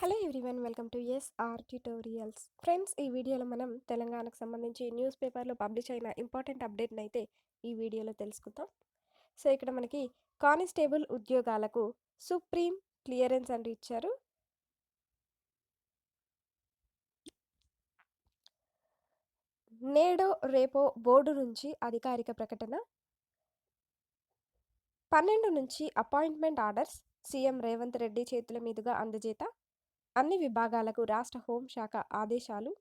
Hello everyone welcome to S R tutorials. Friends ఈ వీడియోలో మనం తెలంగాణకు సంబంధించి న్యూస్ పేపర్లో పబ్లిష్ అయిన ఇంపార్టెంట్ అప్డేట్ని అయితే ఈ వీడియోలో తెలుసుకుందాం. సో ఇక్కడ మనకి కానిస్టేబుల్ ఉద్యోగాలకు సుప్రీం క్లియరెన్స్ అంటూ ఇచ్చారు. నేడో రేపో బోర్డు నుంచి అధికారిక ప్రకటన. పన్నెండు నుంచి appointment orders CM Revanth Reddy చేతుల మీదుగా అందజేత. అన్ని విభాగాలకు రాష్ట్ర హోంశాఖ ఆదేశాలు.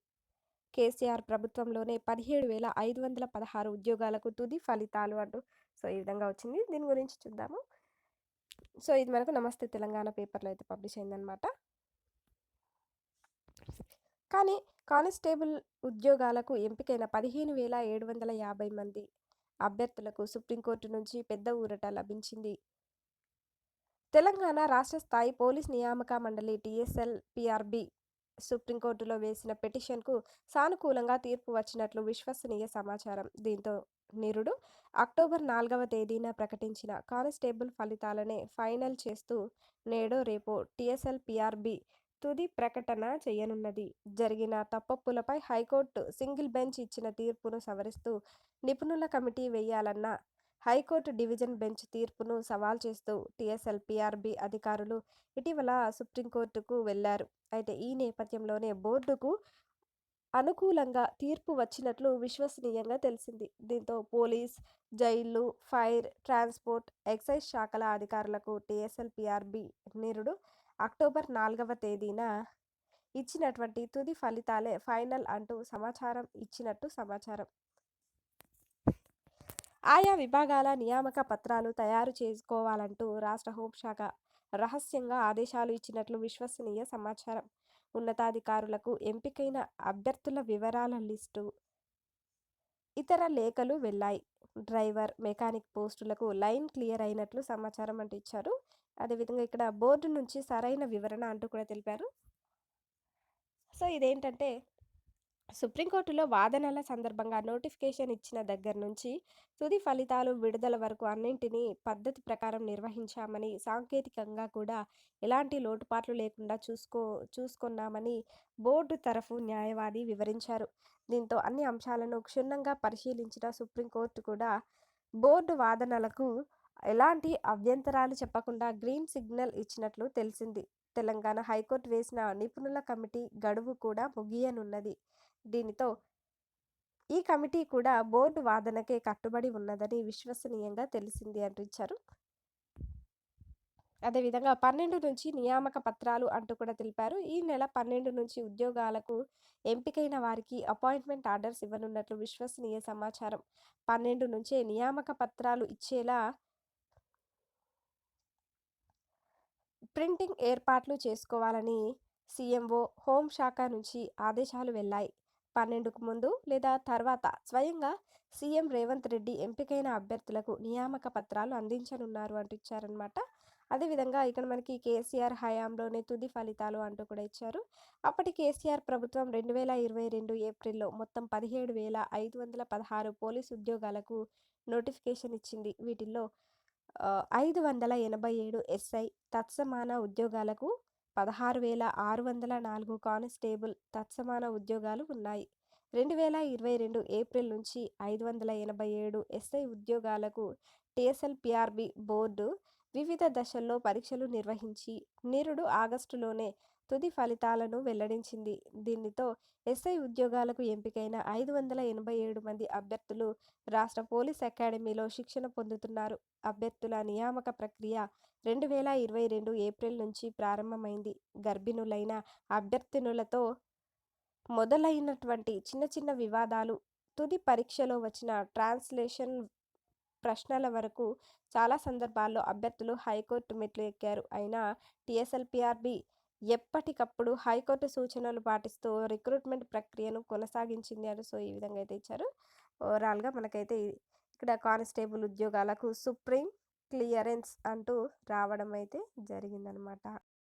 కేసీఆర్ ప్రభుత్వంలోనే పదిహేడు వేల ఐదు వందల పదహారు ఉద్యోగాలకు తుది ఫలితాలు అంటూ సో ఈ విధంగా వచ్చింది. దీని గురించి చూద్దాము. సో ఇది మనకు నమస్తే తెలంగాణ పేపర్లో అయితే పబ్లిష్ అయిందనమాట కానీ కానిస్టేబుల్ ఉద్యోగాలకు ఎంపికైన పదిహేను వేల ఏడు వందల యాభై మంది అభ్యర్థులకు సుప్రీంకోర్టు నుంచి పెద్ద ఊరట లభించింది. తెలంగాణ రాష్ట్ర స్థాయి పోలీస్ నియామక మండలి టీఎస్ఎల్ పిఆర్బి సుప్రీంకోర్టులో వేసిన పిటిషన్కు సానుకూలంగా తీర్పు వచ్చినట్లు విశ్వసనీయ సమాచారం. దీంతో నిరుడు అక్టోబర్ నాలుగవ తేదీన ప్రకటించిన కానిస్టేబుల్ ఫలితాలనే ఫైనల్ చేస్తూ నేడో రేపో టీఎస్ఎల్ పిఆర్బి తుది ప్రకటన చేయనున్నది. జరిగిన తప్పప్పులపై హైకోర్టు సింగిల్ బెంచ్ ఇచ్చిన తీర్పును సవరిస్తూ నిపుణుల కమిటీ వేయాలన్న హైకోర్టు డివిజన్ బెంచ్ తీర్పును సవాల్ చేస్తూ టీఎస్ఎల్పిఆర్బి అధికారులు ఇటీవల సుప్రీంకోర్టుకు వెళ్ళారు. అయితే ఈ నేపథ్యంలోనే బోర్డుకు అనుకూలంగా తీర్పు వచ్చినట్లు విశ్వసనీయంగా తెలిసింది. దీంతో పోలీస్ జైళ్ళు ఫైర్ ట్రాన్స్పోర్ట్ ఎక్సైజ్ శాఖల అధికారులకు టీఎస్ఎల్పిఆర్బి నిరుడు అక్టోబర్ నాలుగవ తేదీన ఇచ్చినటువంటి తుది ఫలితాలే ఫైనల్ అంటూ సమాచారం ఇచ్చినట్టు సమాచారం. ఆయా విభాగాల నియామక పత్రాలు తయారు చేసుకోవాలంటూ రాష్ట్ర హోంశాఖ రహస్యంగా ఆదేశాలు ఇచ్చినట్లు విశ్వసనీయ సమాచారం. ఉన్నతాధికారులకు ఎంపికైన అభ్యర్థుల వివరాల లిస్టు. ఇతర లేఖలు వెళ్ళాయి డ్రైవర్ మెకానిక్ పోస్టులకు లైన్ క్లియర్ అయినట్లు సమాచారం అంటూ ఇచ్చారు. అదేవిధంగా ఇక్కడ బోర్డు నుంచి సరైన వివరణ అంటూ కూడా తెలిపారు. సో ఇదేంటంటే సుప్రీంకోర్టులో వాదనల సందర్భంగా నోటిఫికేషన్ ఇచ్చిన దగ్గర నుంచి తుది ఫలితాలు విడుదల వరకు అన్నింటినీ పద్ధతి ప్రకారం నిర్వహించామని సాంకేతికంగా కూడా ఎలాంటి లోటుపాట్లు లేకుండా చూసుకో చూసుకున్నామని బోర్డు తరఫు న్యాయవాది వివరించారు. దీంతో అన్ని అంశాలను క్షుణ్ణంగా పరిశీలించిన సుప్రీంకోర్టు కూడా బోర్డు వాదనలకు ఎలాంటి అభ్యంతరాలు చెప్పకుండా గ్రీన్ సిగ్నల్ ఇచ్చినట్లు తెలిసింది. తెలంగాణ హైకోర్టు వేసిన నిపుణుల కమిటీ గడువు కూడా ముగియనున్నది. దీనితో ఈ కమిటీ కూడా బోర్డు వాదనకే కట్టుబడి ఉన్నదని విశ్వసనీయంగా తెలిసింది అంటూ ఇచ్చారు అదేవిధంగా పన్నెండు నుంచి నియామక పత్రాలు అంటూ కూడా తెలిపారు. ఈ నెల పన్నెండు నుంచి ఉద్యోగాలకు ఎంపికైన వారికి అపాయింట్మెంట్ ఆర్డర్స్ ఇవ్వనున్నట్లు విశ్వసనీయ సమాచారం. పన్నెండు నుంచే నియామక పత్రాలు ఇచ్చేలా ప్రింటింగ్ ఏర్పాట్లు చేసుకోవాలని సీఎంఓ హోంశాఖ నుంచి ఆదేశాలు వెళ్ళాయి పన్నెండుకు ముందు లేదా తర్వాత స్వయంగా సీఎం రేవంత్ రెడ్డి ఎంపికైన అభ్యర్థులకు నియామక పత్రాలు అందించనున్నారు అంటూ ఇచ్చారనమాట అదేవిధంగా ఇక్కడ మనకి కేసీఆర్ హయాంలోనే తుది ఫలితాలు అంటూ కూడా ఇచ్చారు. అప్పటి కేసీఆర్ ప్రభుత్వం రెండు వేల ఇరవై రెండు ఏప్రిల్లో మొత్తం పదిహేడు వేల ఐదు వందల పదహారు పోలీసు ఉద్యోగాలకు నోటిఫికేషన్ ఇచ్చింది. వీటిల్లో ఐదు వందల ఎనభై ఏడు ఎస్ఐ తత్సమాన ఉద్యోగాలకు పదహారు వేల ఆరు వందల నాలుగు కానిస్టేబుల్ తత్సమాన ఉద్యోగాలు ఉన్నాయి. రెండు వేల ఇరవై రెండు ఏప్రిల్ నుంచి ఐదు వందల ఎనభై ఏడు ఎస్ఐ ఉద్యోగాలకు టీఎస్ఎల్పిఆర్బి బోర్డు వివిధ దశల్లో పరీక్షలు నిర్వహించి నిరుడు ఆగస్టులోనే తుది ఫలితాలను వెల్లడించింది. దీనితో ఎస్ఐ ఉద్యోగాలకు ఎంపికైన ఐదు వందల ఎనభై ఏడు మంది అభ్యర్థులు రాష్ట్ర పోలీస్ అకాడమీలో శిక్షణ పొందుతున్నారు. అభ్యర్థుల నియామక ప్రక్రియ రెండు వేల ఇరవై రెండు ఏప్రిల్ నుంచి ప్రారంభమైంది. గర్భిణులైన అభ్యర్థినులతో మొదలైనటువంటి చిన్న చిన్న వివాదాలు తుది పరీక్షలో వచ్చిన ట్రాన్స్లేషన్ ప్రశ్నల వరకు చాలా సందర్భాల్లో అభ్యర్థులు హైకోర్టు మెట్లు ఎక్కారు. అయినా టీఎస్ఎల్పిఆర్బి ఎప్పటికప్పుడు హైకోర్టు సూచనలు పాటిస్తూ రిక్రూట్మెంట్ ప్రక్రియను కొనసాగించింది అని సో ఈ విధంగా అయితే ఇచ్చారు. ఓవరాల్గా మనకైతే ఇక్కడ కానిస్టేబుల్ ఉద్యోగాలకు సుప్రీం క్లియరెన్స్ అంటూ రావడం అయితే జరిగిందనమాట.